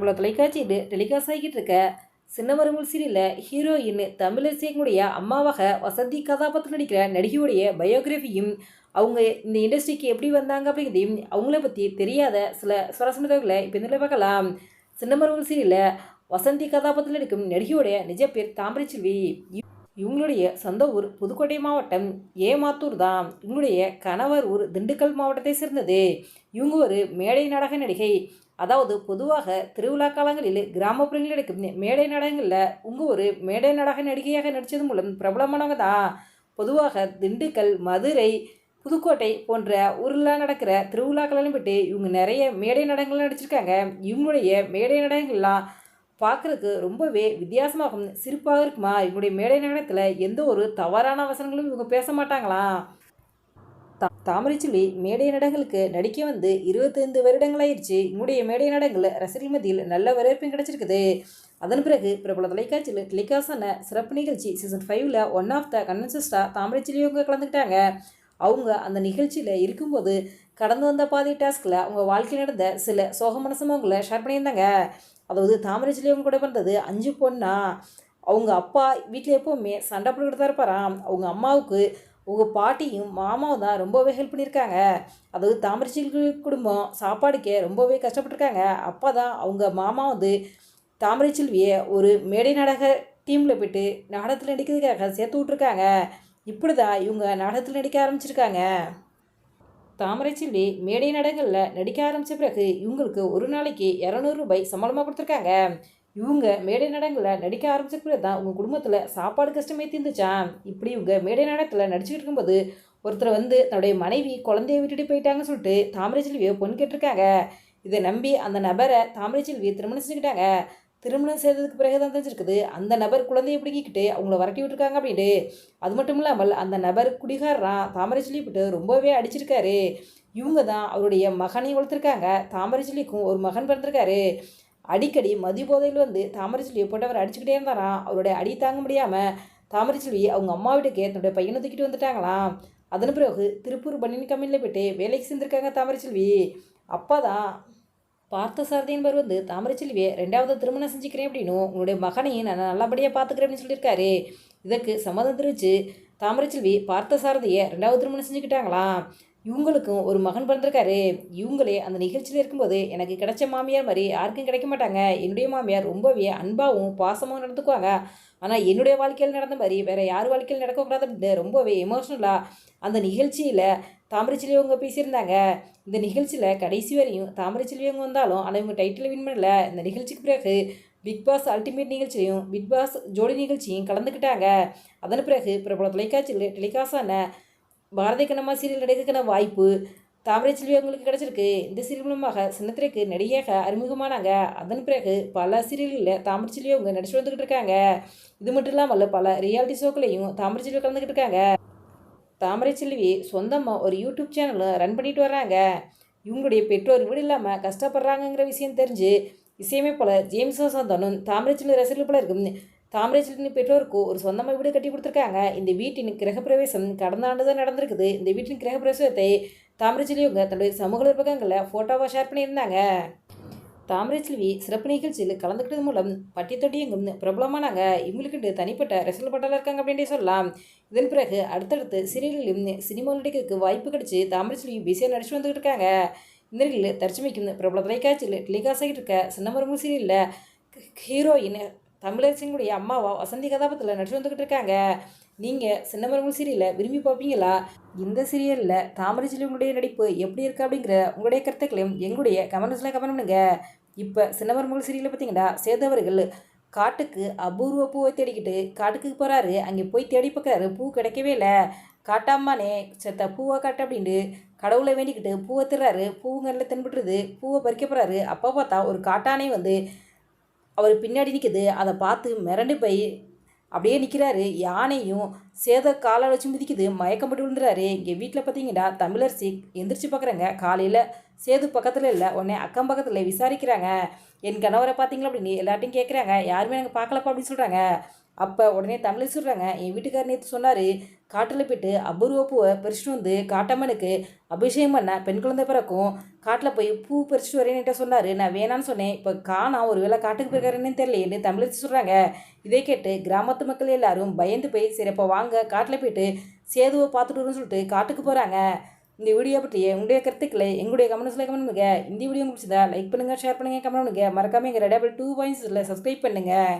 இவ்வளோ தொலைக்காட்சியில் டெலிகாஸ்ட் ஆகிட்டு இருக்க. சின்னமரமுல் சீரியலில் ஹீரோயின் தமிழரசியங்களுடைய அம்மாவாக வசந்தி கதாபாத்திரம் நடிக்கிற நடிகையுடைய பயோகிராஃபியும் அவங்க இந்த இண்டஸ்ட்ரிக்கு எப்படி வந்தாங்க அப்படிங்கிறதையும் அவங்கள பற்றி தெரியாத சில சுவாரஸ்யமான தகவல்களை இப்போ இதில் பார்க்கலாம். சின்னமரமுல் சீரியலில் வசந்தி கதாபாத்திரம் நடிக்கும் நடிகையுடைய நிஜ பேர் தாமரைச்செல்வி இவங்களுடைய சொந்த ஊர் புதுக்கோட்டை மாவட்டம் ஏமாத்தூர் தான். இவங்களுடைய கணவர் ஊர் திண்டுக்கல் மாவட்டத்தை சேர்ந்தது. இவங்க ஒரு மேடை நாடக நடிகை. அதாவது பொதுவாக திருவிழா காலங்களில் கிராமப்புறங்களில் நடக்கும் மேடை நாடகங்களில் உங்கள் ஒரு மேடை நாடக நடிகையாக நடித்தது மூலம் பிரபலமானவங்க தான் பொதுவாக திண்டுக்கல் மதுரை புதுக்கோட்டை போன்ற ஊரில் நடக்கிற திருவிழாக்களையும் விட்டு இவங்க நிறைய மேடை நாடகங்கள் நடிச்சிருக்காங்க. இவங்களுடைய மேடை நாடகங்கள்லாம் பார்க்குறதுக்கு ரொம்பவே வித்தியாசமாகவும் சிரிப்பாக இருக்குமா? இவங்களுடைய மேடை நாடகத்தில் எந்த ஒரு தவறான வசனங்களும் இவங்க பேச மாட்டாங்களாம் தா மேடை நாடகங்களுக்கு நடிக்க வந்து இருபத்தைந்து வருடங்களாயிருச்சு. இவங்களுடைய மேடை நாடகங்கள் ரசிகர்கள் மத்தியில் நல்ல வரவேற்பும் கிடைச்சிருக்குது. அதன் பிறகு பிரபல தொலைக்காட்சியில் டெலிகாஸ்டான சிறப்பு நிகழ்ச்சி சீசன் ஃபைவ்ல ஒன் ஆஃப் த கன்வென்சஸ்டாக தாமரைச்செல்வி அவங்க கலந்துக்கிட்டாங்க. அவங்க அந்த நிகழ்ச்சியில் இருக்கும்போது கடந்து வந்த பாதி டாஸ்கில் அவங்க வாழ்க்கையில் நடந்த சில சோகமான சம்பவங்களை ஷேர் பண்ணியிருந்தாங்க. அதாவது தாமரைச்செல்வி அவங்க கூட பிறந்தது அஞ்சு பொண்ணா? அவங்க அப்பா வீட்டில் எப்போவுமே சண்டை போட்டுக்கிட்டு தான் இருப்பாராம். அவங்க அம்மாவுக்கு உங்கள் பாட்டியும் மாமாவும் தான் ரொம்பவே ஹெல்ப் பண்ணியிருக்காங்க. அதாவது தாமரைச்செல்வி குடும்பம் சாப்பாடுக்கே ரொம்பவே கஷ்டப்பட்டிருக்காங்க. அப்போ தான் அவங்க மாமா வந்து தாமரைச்செல்வியை ஒரு மேடை நாடக டீமில் போயிட்டு நாடகத்தில் நடிக்கிறதுக்காக சேர்த்து விட்ருக்காங்க இப்படி தான் இவங்க நாடகத்தில் நடிக்க ஆரம்பிச்சிருக்காங்க. தாமரைச்செல்வி மேடை நாடகங்களில் நடிக்க ஆரம்பித்த பிறகு இவங்களுக்கு ஒரு நாளைக்கு இரநூறு ரூபாய் சம்பளமாக கொடுத்துருக்காங்க. இவங்க மேடை நடங்களில் நடிக்க ஆரம்பிச்ச தான் உங்கள் குடும்பத்தில் சாப்பாடு கஷ்டமே தீர்ந்துச்சா? இப்படி இவங்க மேடை நாடகத்தில் நடிச்சுக்கிட்டு இருக்கும்போது ஒருத்தர் வந்து தன்னுடைய மனைவி குழந்தைய விட்டுட்டு போயிட்டாங்கன்னு சொல்லிட்டு தாமரை செல்வியை பொண்ணு கேட்டிருக்காங்க. இதை நம்பி அந்த நபரை தாமரைச்செல்வியை திருமணம் செஞ்சுக்கிட்டாங்க. திருமணம் செய்ததுக்கு பிறகு தான் தெரிஞ்சிருக்குது அந்த நபர் குழந்தையை பிடிக்கிட்டு அவங்கள வரட்டி விட்டுருக்காங்க அப்படின்ட்டு. அது மட்டும் இல்லாமல் அந்த நபர் குடிகாரரான் தாமரைச்செல்வி விட்டு ரொம்பவே அடிச்சிருக்காரு. இவங்க தான் அவருடைய மகனை வளர்த்துருக்காங்க. தாமரைச்செல்விக்கும் ஒரு மகன் பிறந்திருக்காரு. அடிக்கடி மதி போதையில் வந்து தாமரைச்செல்வியை போட்டு அவர் அடிச்சுக்கிட்டே இருந்தாராம் அவருடைய அடி தாங்க முடியாமல் தாமரைச்செல்வி அவங்க அம்மா வீட்டுக்கு தன்னுடைய பையனை தூக்கிட்டு வந்துட்டாங்களாம் அதன் பிறகு திருப்பூர் பனியன் கம்பெனியில் போயிட்டு வேலைக்கு சேர்ந்துருக்காங்க தாமரைச்செல்வி அப்பா தான் பார்த்த சாரதி என்பவர் வந்து தாமரைச்செல்வியை ரெண்டாவது திருமணம் செஞ்சுக்கிறேன் அப்படின்னு உங்களுடைய மகனையும் நான் நல்லபடியாக பார்த்துக்கிறேன் அப்படின்னு சொல்லியிருக்காரு. இதற்கு சம்மதம் தெரிவித்து தாமரைச்செல்வி பார்த்த சாரதியை ரெண்டாவது திருமணம் செஞ்சுக்கிட்டாங்களாம் இவங்களுக்கும் ஒரு மகன் பிறந்திருக்காரு. இவங்களே அந்த நிகழ்ச்சியில் இருக்கும்போது எனக்கு கிடைச்ச மாமியார் மாதிரி யாருக்கும் கிடைக்க மாட்டாங்க. என்னுடைய மாமியார் ரொம்பவே அன்பாகவும் பாசமாகவும் நடந்துக்குவாங்க. ஆனால் என்னுடைய வாழ்க்கையில் நடந்த மாதிரி வேறு யார் வாழ்க்கையில் நடக்கக்கூடாது அப்படின்னு ரொம்பவே எமோஷ்னலாக அந்த நிகழ்ச்சியில் தாமரைச்செல்வி அவங்க பேசியிருந்தாங்க. இந்த நிகழ்ச்சியில் கடைசி வரையும் தாமரைச்செல்வி அவங்க வந்தாலும் ஆனால் இவங்க டைட்டில் வின் பண்ணல. இந்த நிகழ்ச்சிக்கு பிறகு பிக் பாஸ் அல்டிமேட் நிகழ்ச்சியும் பிக் பாஸ் ஜோடி நிகழ்ச்சியும் கலந்துக்கிட்டாங்க. அதன் பிறகு பிரபல தொலைக்காட்சியில் டெலிகாஸ்டான பாரதி கண்ணம்மா சீரியல் நடிக்கிறதுக்கான வாய்ப்பு தாமரைச்செல்வி அவங்களுக்கு கிடச்சிருக்கு. இந்த சீரியல் மூலமாக சின்னத்திரைக்கு நடிகையாக அறிமுகமானாங்க. அதன் பிறகு பல சீரியல்களில் தாமரைச்செல்வி அவங்க நடிச்சு வந்துக்கிட்டு இருக்காங்க. இது மட்டும் இல்லாமல் பல ரியாலிட்டி ஷோக்களையும் தாமரைச்செல்வி கலந்துக்கிட்டு இருக்காங்க. தாமரைச்செல்வி சொந்தமாக ஒரு யூடியூப் சேனலும் ரன் பண்ணிட்டு வராங்க இவங்களுடைய பெற்றோர் வீடு இல்லாமல் கஷ்டப்படுறாங்கங்கிற விஷயம் தெரிஞ்சு இசையமைப்பாளர் ஜேம்ஸ் வசந்தனும் தாமரைச்செல்வி ரசிகர்கள் போல இருக்கும். தாமரைச்செல்வின் பெற்றோருக்கு ஒரு சொந்தமாக வீடு கட்டி கொடுத்துருக்காங்க. இந்த வீட்டின் கிரகப்பிரவேசம் கடந்த ஆண்டு தான் நடந்திருக்குது. இந்த வீட்டின் கிரகப்பிரவேசத்தை தாமரைச்செல்வி அவங்க தன்னுடைய சமூக நிர்வாகங்களில் ஃபோட்டோவாக ஷேர் பண்ணியிருந்தாங்க. தாமரைச்செல்வி சிறப்பு நிகழ்ச்சியில் கலந்துக்கிட்டது மூலம் பட்டி தொட்டி பிரபலமானாங்க. இவங்களுக்கு தனிப்பட்ட ரசிகல் பட்டாளர் இருக்காங்க அப்படின்றே சொல்லலாம். இதன் பிறகு அடுத்தடுத்து சீரியலிலும் சினிமா நடிக்கிறதுக்கு வாய்ப்பு கிடைச்சி தாமரைச்செல்வி பிஸியாக நடிச்சு வந்துகிட்டு இருக்காங்க. இந்த நிலையில் தற்சமைக்கும் பிரபல தொலைக்காட்சியில் டெலிகாஸ்ட் ஆகிட்டு இருக்க சின்னமரமு சீரியலில் ஹீரோயின் தமிழரசிங்களுடைய அம்மாவா வசந்தி கதாபாத்திரத்தில் நடிச்சு வந்துக்கிட்டு இருக்காங்க. நீங்கள் சின்னமரங்கள் சீரியலை விரும்பி பார்ப்பீங்களா? இந்த சீரியலில் தாமரை செல்வங்களுடைய நடிப்பு எப்படி இருக்குது அப்படிங்கிற உங்களுடைய கருத்துக்களையும் எங்களுடைய கமெண்ட்ஸில் கமெண்ட் பண்ணுங்க. இப்போ சின்னமரங்கள் சீரியலில் பார்த்தீங்கன்னா சேதவர்கள் காட்டுக்கு அபூர்வ பூவை தேடிக்கிட்டு காட்டுக்கு போகிறாரு அங்கே போய் தேடி பார்க்குறாரு பூ கிடைக்கவே இல்லை. காட்டாமானே செத்த பூவை காட்டு அப்படின்ட்டு கடவுளை வேண்டிக்கிட்டு பூவை திருறாரு. பூவுங்கல்ல தென்பட்டுருது. பூவை பறிக்க போகிறாரு அப்போ பார்த்தா ஒரு காட்டானே வந்து அவர் பின்னாடி நிற்கிது அதை பார்த்து மிரண்டு போய் அப்படியே நிற்கிறாரு யானையும் சேத காலை வச்சு மிதிக்குது மயக்கம் போட்டு விழுந்துறாரு. இங்கே வீட்டில் பார்த்தீங்கன்னா தமிழரசி எந்திரிச்சு பார்க்குறாங்க. காலையில் சேது பக்கத்தில் இல்லை உடனே அக்கம் பக்கத்தில் விசாரிக்கிறாங்க. என் கணவரை பார்த்தீங்களா அப்படின்னு எல்லார்ட்டையும் கேட்குறாங்க. யாருமே எனக்கு பார்க்கலப்பா அப்படின்னு சொல்கிறாங்க. அப்போ உடனே தமிழ் சொல்கிறாங்க என் வீட்டுக்காரர் நேற்று சொன்னார் காட்டில் போயிட்டு அபூர்வ பூவை பறிச்சுட்டு வந்து காட்டம்மனுக்கு அபிஷேகம் பண்ண பெண் குழந்தை பிறக்கும். காட்டில் போய் பூ பறிச்சுட்டு வரேன்னுட்ட சொன்னார். நான் வேணான்னு சொன்னேன். இப்போ காணா ஒரு வேளை காட்டுக்கு போயிருக்காருன்னு தெரியலையேன்னு தமிழ் சொல்கிறாங்க இதை கேட்டு கிராமத்து மக்கள் எல்லாரும் பயந்து போய் சரி அப்போ வாங்க காட்டில் போயிட்டு சேதுவை பார்த்துட்டு வரும்னு சொல்லிட்டு காட்டுக்கு போகிறாங்க இந்த வீடியோ பற்றிய உங்களுடைய கருத்துக்களை எங்களுடைய கமெண்ட்ஸில் கமெண்ட் பண்ணுங்கள் இந்த வீடியோ முடிச்சதா லைக் பண்ணுங்கள் ஷேர் பண்ணுங்கள் கமெண்ட் பண்ணுங்கள் மறக்காமல் எங்கள் ரெடபிள் டூ பாயிண்ட்ஸில் சப்ஸ்கிரைப் பண்ணுங்கள்